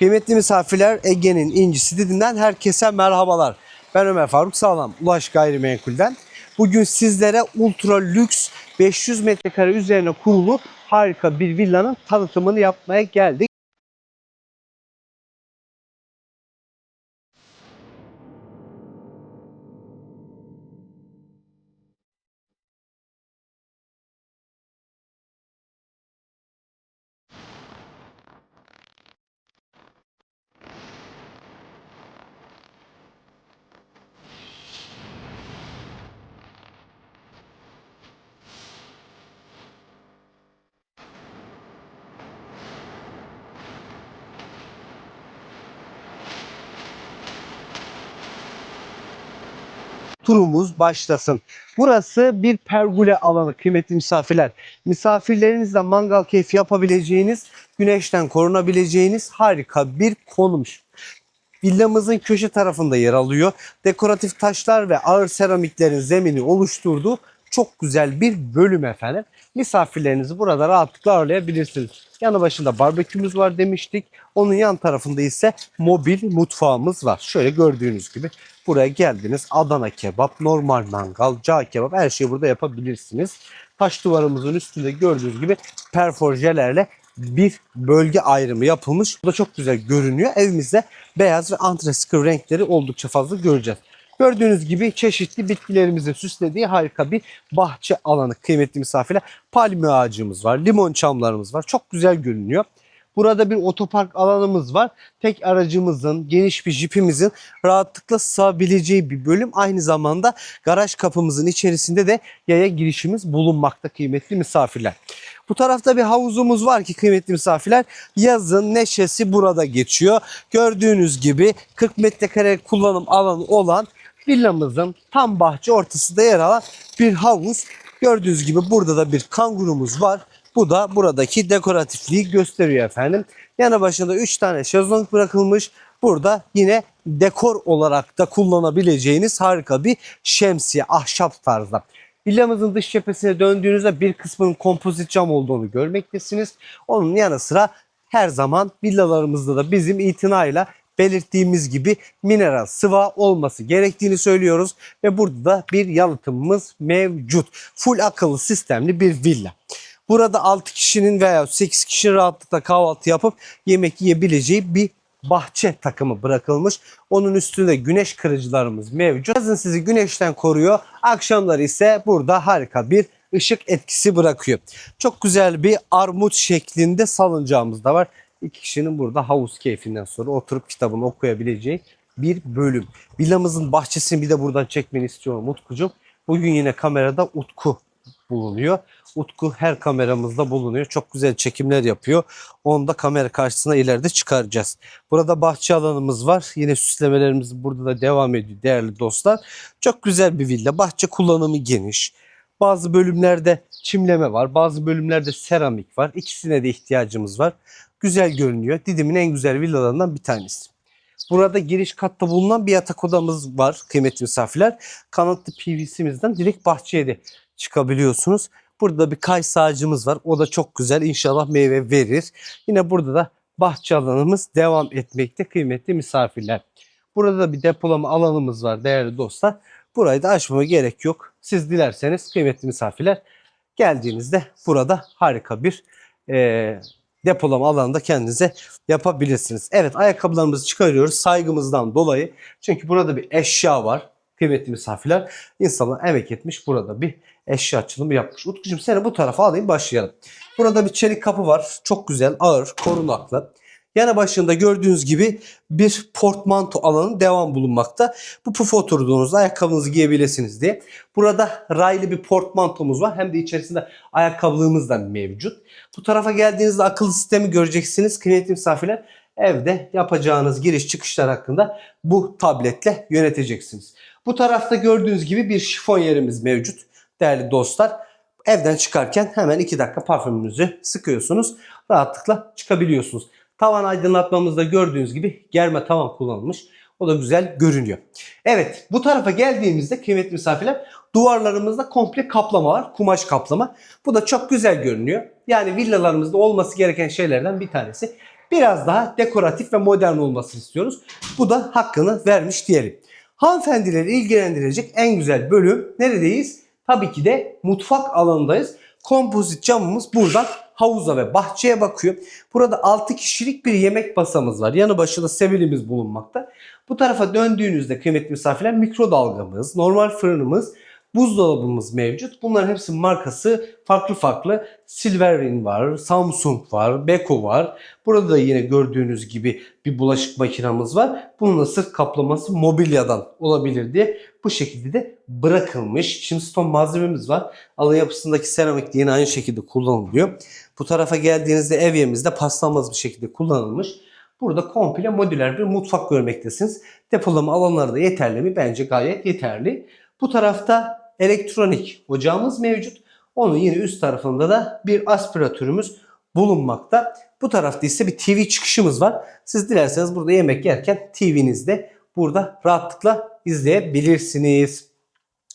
Kıymetli misafirler Ege'nin incisi Didim'den herkese merhabalar. Ben Ömer Faruk Sağlam, Ulaş Gayrimenkul'den. Bugün sizlere ultra lüks 500 metrekare üzerine kurulu harika bir villanın tanıtımını yapmaya geldik. Turumuz başlasın. Burası bir pergole alanı kıymetli misafirler. Misafirlerinizle mangal keyfi yapabileceğiniz, güneşten korunabileceğiniz harika bir konumuş. Villamızın köşe tarafında yer alıyor. Dekoratif taşlar ve ağır seramiklerin zemini oluşturduğu çok güzel bir bölüm efendim. Misafirlerinizi burada rahatlıkla ağırlayabilirsiniz. Yanı başında barbekümüz var demiştik. Onun yan tarafında ise mobil mutfağımız var. Şöyle gördüğünüz gibi buraya geldiniz. Adana kebap, normal mangal, cağ kebap her şeyi burada yapabilirsiniz. Taş duvarımızın üstünde gördüğünüz gibi perforjelerle bir bölge ayrımı yapılmış. Bu da çok güzel görünüyor. Evimizde beyaz ve antresikır renkleri oldukça fazla göreceğiz. Gördüğünüz gibi çeşitli bitkilerimizin süslediği harika bir bahçe alanı kıymetli misafirler. Palmiye ağacımız var, limon çamlarımız var. Çok güzel görünüyor. Burada bir otopark alanımız var. Tek aracımızın, geniş bir jipimizin rahatlıkla sığabileceği bir bölüm. Aynı zamanda garaj kapımızın içerisinde de yaya girişimiz bulunmakta kıymetli misafirler. Bu tarafta bir havuzumuz var ki kıymetli misafirler yazın neşesi burada geçiyor. Gördüğünüz gibi 40 metrekare kullanım alanı olan villamızın tam bahçe ortasında yer alan bir havuz. Gördüğünüz gibi burada da bir kangurumuz var. Bu da buradaki dekoratifliği gösteriyor efendim. Yanı başında 3 tane şezlong bırakılmış. Burada yine dekor olarak da kullanabileceğiniz harika bir şemsiye ahşap tarzda. Villamızın dış cephesine döndüğünüzde bir kısmının kompozit cam olduğunu görmektesiniz. Onun yanı sıra her zaman villalarımızda da bizim itinayla belirttiğimiz gibi mineral sıva olması gerektiğini söylüyoruz. Ve burada da bir yalıtımımız mevcut. Full akıllı sistemli bir villa. Burada 6 kişinin veya 8 kişinin rahatlıkla kahvaltı yapıp yemek yiyebileceği bir bahçe takımı bırakılmış. Onun üstünde güneş kırıcılarımız mevcut. Yazın sizi güneşten koruyor. Akşamları ise burada harika bir ışık etkisi bırakıyor. Çok güzel bir armut şeklinde salıncağımız da var. İki kişinin burada havuz keyfinden sonra oturup kitabını okuyabileceği bir bölüm. Villamızın bahçesini bir de buradan çekmeni istiyorum Utkucuğum. Bugün yine kamerada Utku bulunuyor. Utku her kameramızda bulunuyor. Çok güzel çekimler yapıyor. Onu da kamera karşısına ileride çıkaracağız. Burada bahçe alanımız var. Yine süslemelerimiz burada da devam ediyor değerli dostlar. Çok güzel bir villa. Bahçe kullanımı geniş. Bazı bölümlerde çimleme var. Bazı bölümlerde seramik var. İkisine de ihtiyacımız var. Güzel görünüyor. Didim'in en güzel villalarından bir tanesi. Burada giriş katta bulunan bir yatak odamız var kıymetli misafirler. Kanatlı PVC'mizden direkt bahçeye de çıkabiliyorsunuz. Burada bir kayısı ağacımız var. O da çok güzel. İnşallah meyve verir. Yine burada da bahçe alanımız devam etmekte kıymetli misafirler. Burada da bir depolama alanımız var değerli dostlar. Burayı da açmama gerek yok. Siz dilerseniz kıymetli misafirler geldiğinizde burada harika bir e, depolama alanında kendinize yapabilirsiniz. Evet ayakkabılarımızı çıkarıyoruz saygımızdan dolayı. Çünkü burada bir eşya var kıymetli misafirler. İnsanlar emek etmiş burada bir eşya açılımı yapmış. Utkucuğum seni bu tarafa alayım başlayalım. Burada bir çelik kapı var. Çok güzel, ağır, korunaklı. Yanı başında gördüğünüz gibi bir portmanto alanı devam bulunmakta. Bu pufa oturduğunuzda ayakkabınızı giyebilirsiniz diye. Burada raylı bir portmantomuz var. Hem de içerisinde ayakkabılığımız da mevcut. Bu tarafa geldiğinizde akıllı sistemi göreceksiniz kıymetli misafirler. Evde yapacağınız giriş çıkışlar hakkında bu tabletle yöneteceksiniz. Bu tarafta gördüğünüz gibi bir şifon yerimiz mevcut değerli dostlar. Evden çıkarken hemen 2 dakika parfümünüzü sıkıyorsunuz. Rahatlıkla çıkabiliyorsunuz. Tavan aydınlatmamızda gördüğünüz gibi germe tavan kullanılmış. O da güzel görünüyor. Evet bu tarafa geldiğimizde kıymetli misafirler duvarlarımızda komple kaplama var. Kumaş kaplama. Bu da çok güzel görünüyor. Yani villalarımızda olması gereken şeylerden bir tanesi. biraz daha dekoratif ve modern olmasını istiyoruz. Bu da hakkını vermiş diyelim. Hanımefendileri ilgilendirecek en güzel bölüm neredeyiz? Tabii ki de mutfak alanındayız. Kompozit camımız buradan havuza ve bahçeye bakıyor. Burada 6 kişilik bir yemek masamız var. Yanı başında sebilimiz bulunmakta. Bu tarafa döndüğünüzde kıymetli misafirler mikrodalgamız, normal fırınımız, buzdolabımız mevcut. Bunların hepsi markası farklı farklı. Silverwing var, Samsung var, Beko var. Burada da yine gördüğünüz gibi bir bulaşık makinamız var. Bunun da sırt kaplaması mobilyadan olabilir diye bu şekilde de bırakılmış. Chimstone malzememiz var. Alın yapısındaki seramik de yine aynı şekilde kullanılıyor. Bu tarafa geldiğinizde evyemizde paslanmaz bir şekilde kullanılmış. Burada komple modüler bir mutfak görmektesiniz. Depolama alanları da yeterli mi? Bence gayet yeterli. Bu tarafta elektronik ocağımız mevcut. Onun yine üst tarafında da bir aspiratörümüz bulunmakta. Bu tarafta ise bir TV çıkışımız var. Siz dilerseniz burada yemek yerken TV'nizde burada rahatlıkla izleyebilirsiniz.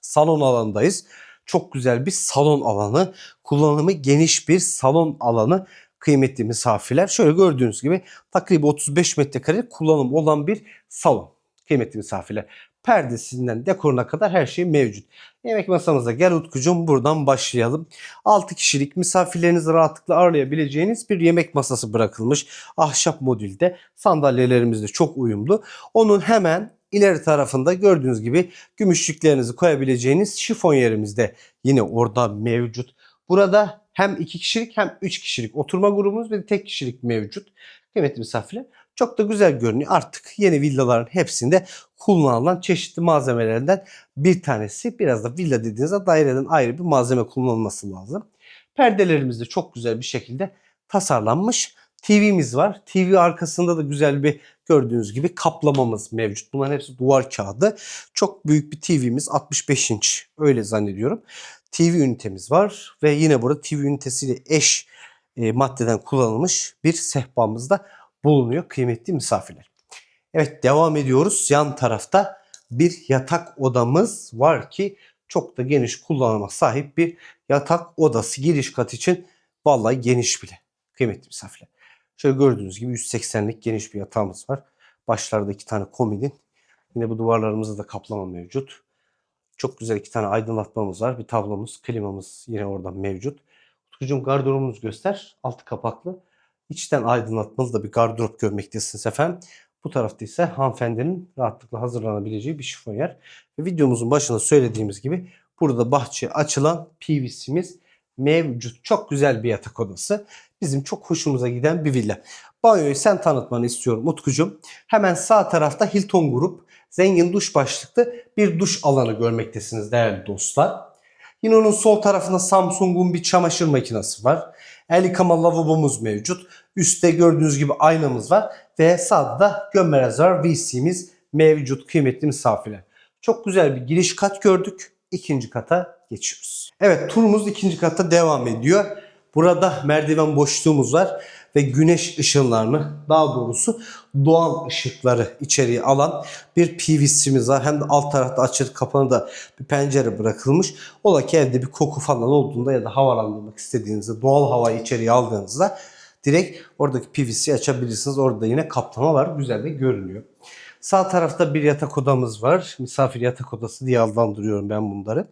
Salon alanındayız. Çok güzel bir salon alanı. Kullanımı geniş bir salon alanı kıymetli misafirler. Şöyle gördüğünüz gibi takribi 35 metrekare kullanım olan bir salon. Kıymetli misafirler. Perdesinden dekoruna kadar her şey mevcut. Yemek masamıza gel Utkucuğum buradan başlayalım. 6 kişilik misafirlerinizi rahatlıkla ağırlayabileceğiniz bir yemek masası bırakılmış. Ahşap modülde sandalyelerimiz de çok uyumlu. Onun hemen ileri tarafında gördüğünüz gibi gümüşlüklerinizi koyabileceğiniz şifon yerimiz de yine orada mevcut. Burada hem 2 kişilik hem 3 kişilik oturma grubumuz ve tek kişilik mevcut. Kıymetli misafirler çok da güzel görünüyor. Artık yeni villaların hepsinde kullanılan çeşitli malzemelerden bir tanesi. Biraz da villa dediğinizde daireden ayrı bir malzeme kullanılması lazım. Perdelerimiz de çok güzel bir şekilde tasarlanmış. TV'miz var. TV arkasında da güzel bir gördüğünüz gibi kaplamamız mevcut. Bunların hepsi duvar kağıdı. Çok büyük bir TV'miz 65 inç öyle zannediyorum. TV ünitemiz var ve yine burada TV ünitesiyle eş e, maddeden kullanılmış bir sehpamız da bulunuyor kıymetli misafirler. Evet devam ediyoruz. Yan tarafta bir yatak odamız var ki çok da geniş kullanıma sahip bir yatak odası. Giriş kat için vallahi geniş bile kıymetli misafirler. Şöyle gördüğünüz gibi 180'lik geniş bir yatağımız var. Başlarda iki tane komodin. Yine bu duvarlarımızda da kaplama mevcut. Çok güzel iki tane aydınlatmamız var. Bir tablomuz, klimamız yine orada mevcut. Utkucuğum gardırobumuzu göster. Altı kapaklı. İçten aydınlatmalı da bir gardırop görmektesiniz efendim. Bu tarafta ise hanımefendinin rahatlıkla hazırlanabileceği bir şifonyer. Ve videomuzun başında söylediğimiz gibi burada bahçeye açılan PVC'miz mevcut. Çok güzel bir yatak odası. Bizim çok hoşumuza giden bir villa. Banyoyu sen tanıtmanı istiyorum Utkucuğum. Hemen sağ tarafta Hilton Grup zengin duş başlıklı bir duş alanı görmektesiniz değerli dostlar. Yine onun sol tarafında Samsung'un bir çamaşır makinesi var. El yıkama lavabomuz mevcut. Üstte gördüğünüz gibi aynamız var. Ve sağda da gömme rezerv VC'miz mevcut kıymetli misafirler. Çok güzel bir giriş kat gördük. İkinci kata geçiyoruz. Evet turumuz ikinci kata devam ediyor. Burada merdiven boşluğumuz var ve güneş ışınlarını daha doğrusu doğal ışıkları içeriye alan bir PVC'miz var. Hem de alt tarafta açılıp kapanı da bir pencere bırakılmış. Ola ki evde bir koku falan olduğunda ya da havalandırmak istediğinizde doğal havayı içeriye aldığınızda direkt oradaki PVC'yi açabilirsiniz. Orada yine kaplama var. Güzel de görünüyor. Sağ tarafta bir yatak odamız var. Misafir yatak odası diye adlandırıyorum ben bunları.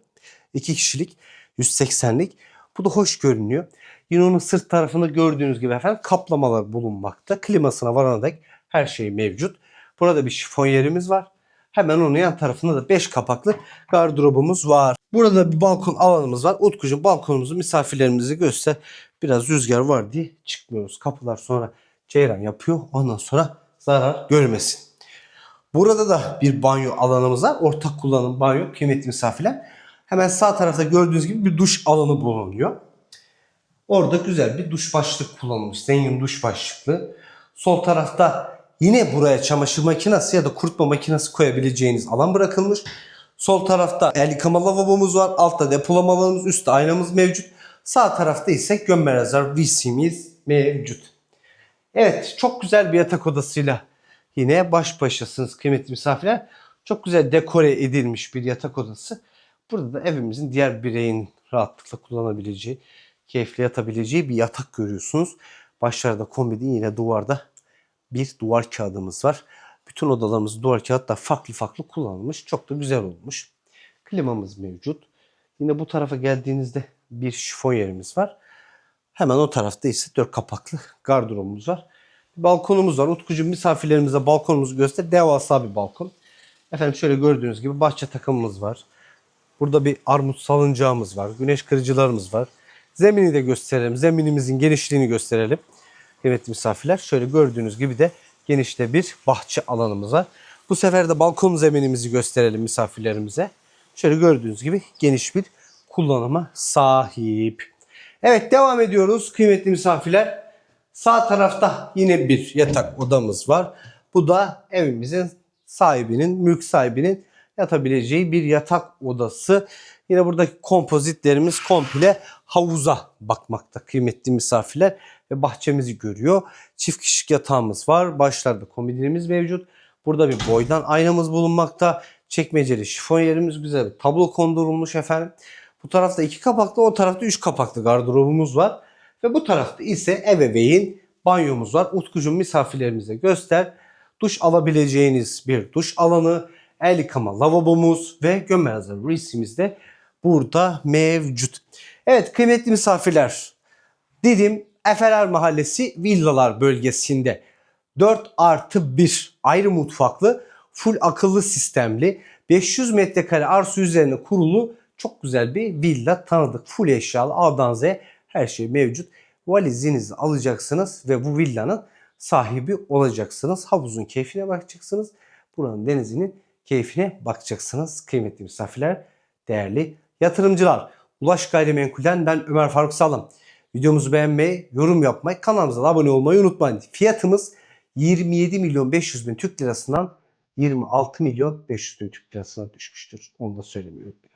İki kişilik 180'lik. Bu da hoş görünüyor. Yine onun sırt tarafında gördüğünüz gibi efendim kaplamalar bulunmakta. Klimasına varana dek her şey mevcut. Burada bir şifon yerimiz var. Hemen onun yan tarafında da 5 kapaklı gardırobumuz var. Burada bir balkon alanımız var. Utkucuğum balkonumuzu misafirlerimizi göster. Biraz rüzgar var diye çıkmıyoruz. Kapılar sonra ceyran yapıyor. Ondan sonra zarar görmesin. Burada da bir banyo alanımız var. Ortak kullanım banyo kıymetli misafirler. Hemen sağ tarafta gördüğünüz gibi bir duş alanı bulunuyor. Orada güzel bir duş başlık kullanılmış. Zengin duş başlıklı. Sol tarafta yine buraya çamaşır makinesi ya da kurutma makinesi koyabileceğiniz alan bırakılmış. Sol tarafta el yıkama lavabomuz var. Altta depolama alanımız, üstte aynamız mevcut. Sağ tarafta ise gömme rezerv VC'miz mevcut. Evet çok güzel bir yatak odasıyla yine baş başasınız kıymetli misafirler. Çok güzel dekore edilmiş bir yatak odası. Burada da evimizin diğer bireyin rahatlıkla kullanabileceği, keyifli yatabileceği bir yatak görüyorsunuz. Başlarda kombide yine duvarda bir duvar kağıdımız var. Bütün odalarımız duvar kağıt da farklı farklı kullanılmış. Çok da güzel olmuş. Klimamız mevcut. Yine bu tarafa geldiğinizde bir şifon yerimiz var. Hemen o tarafta ise dört kapaklı gardırobumuz var. Bir balkonumuz var. Utkucu misafirlerimize balkonumuzu göster. Devasa bir balkon. Efendim şöyle gördüğünüz gibi bahçe takımımız var. Burada bir armut salıncağımız var. Güneş kırıcılarımız var. Zemini de gösterelim. Zeminimizin genişliğini gösterelim. Kıymetli misafirler. Şöyle gördüğünüz gibi de genişte bir bahçe alanımız var. Bu sefer de balkon zeminimizi gösterelim misafirlerimize. Şöyle gördüğünüz gibi geniş bir kullanıma sahip. Evet devam ediyoruz kıymetli misafirler. Sağ tarafta yine bir yatak odamız var. Bu da evimizin sahibinin, mülk sahibinin yatabileceği bir yatak odası. Yine buradaki kompozitlerimiz komple havuza bakmakta kıymetli misafirler ve bahçemizi görüyor. Çift kişilik yatağımız var. Başlarda komodinimiz mevcut. Burada bir boydan aynamız bulunmakta. Çekmeceli şifon yerimiz güzel bir tablo kondurulmuş efendim. Bu tarafta iki kapaklı, o tarafta üç kapaklı gardırobumuz var. Ve bu tarafta ise ebeveyn banyomuz var. Utkucuğum misafirlerimize göster. Duş alabileceğiniz bir duş alanı, el yıkama lavabomuz ve gömme hazır reisimiz de burada mevcut. Evet kıymetli misafirler. Didim Efeler Mahallesi Villalar bölgesinde 4 artı 1 ayrı mutfaklı full akıllı sistemli 500 metrekare arsa üzerine kurulu çok güzel bir villa tanıdık. Full eşyalı A'dan Z'ye her şey mevcut. Valizinizi alacaksınız ve bu villanın sahibi olacaksınız. Havuzun keyfine bakacaksınız. Buranın denizinin keyfine bakacaksınız. Kıymetli misafirler, değerli yatırımcılar. Ulaş Gayrimenkul'den ben Ömer Faruk Sağlam. Videomuzu beğenmeyi, yorum yapmayı, kanalımıza da abone olmayı unutmayın. Fiyatımız 27 milyon 500 bin Türk lirasından 26 milyon 500 bin Türk lirasına düşmüştür. Onu da söylemeyi unutmayın.